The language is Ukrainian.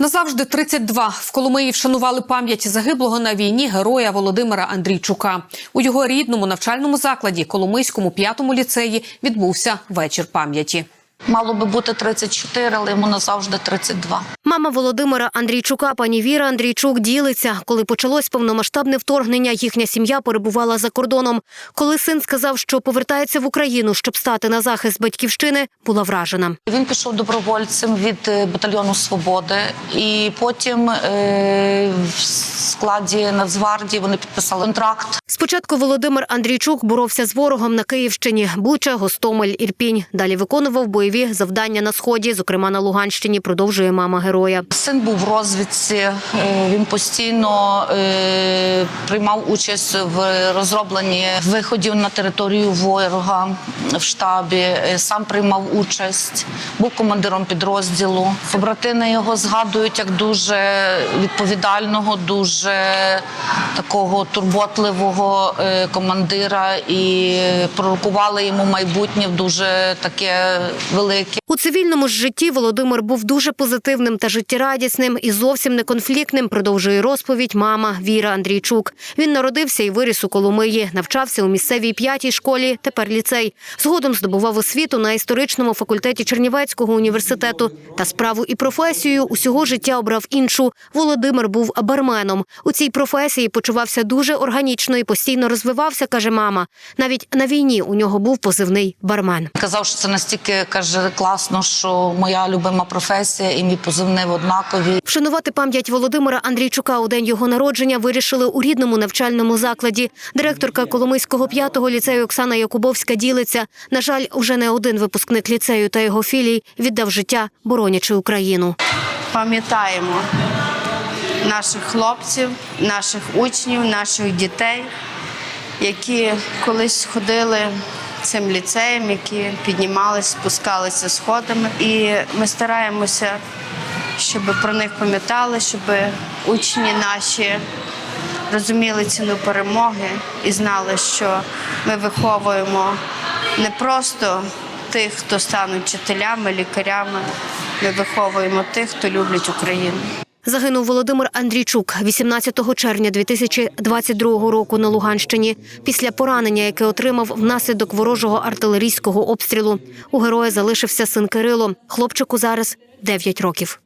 Назавжди 32 в Коломиї вшанували пам'ять загиблого на війні героя Володимира Андрійчука. У його рідному навчальному закладі Коломийському п'ятому ліцеї відбувся вечір пам'яті. Мало би бути 34, але йому назавжди 32. Мама Володимира Андрійчука, пані Віра Андрійчук, ділиться. Коли почалось повномасштабне вторгнення, їхня сім'я перебувала за кордоном. Коли син сказав, що повертається в Україну, щоб стати на захист батьківщини, була вражена. Він пішов добровольцем від е, батальйону Свободи, і потім е, в складі Нацгвардії вони підписали контракт. Спочатку Володимир Андрійчук боровся з ворогом на Київщині, Буча, Гостомель, Ірпінь. Далі виконував бойові завдання на сході, зокрема на Луганщині. Продовжує мама героя. Син був в розвідці. е, Він постійно е, приймав участь в розробленні виходів на територію ворога в штабі. е, Сам приймав участь, був командиром підрозділу. Побратини його згадують як дуже відповідального, дуже такого турботливого командира і пророкували йому майбутнє дуже таке велике. Цивільному ж житті Володимир був дуже позитивним та життєрадісним і зовсім не конфліктним. Продовжує розповідь мама Віра Андрійчук. Він народився і виріс у Коломиї, навчався у місцевій п'ятій школі, тепер ліцей. Згодом здобував освіту на історичному факультеті Чернівецького університету. Та справу і професію усього життя обрав іншу. Володимир був барменом. У цій професії почувався дуже органічно і постійно розвивався, каже мама. Навіть на війні у нього був позивний бармен. Казав, що це настільки каже класно, що моя любима професія і мій позивний однакові. Вшанувати пам'ять Володимира Андрійчука у день його народження вирішили у рідному навчальному закладі. Директорка Коломийського п'ятого ліцею Оксана Якубовська ділиться. На жаль, уже не один випускник ліцею та його філій віддав життя, боронячи Україну. пам'ятаємо наших хлопців, наших учнів, наших дітей, які колись ходили цим ліцеєм, які піднімалися, спускалися сходами. І ми стараємося, щоб про них пам'ятали, щоб учні наші розуміли ціну перемоги і знали, що ми виховуємо не просто тих, хто стануть вчителями, лікарями. Ми виховуємо тих, хто люблять Україну. Загинув Володимир Андрійчук 18 червня 2022 року на Луганщині після поранення, яке отримав внаслідок ворожого артилерійського обстрілу. У героя залишився син Кирило. Хлопчику зараз 9 років.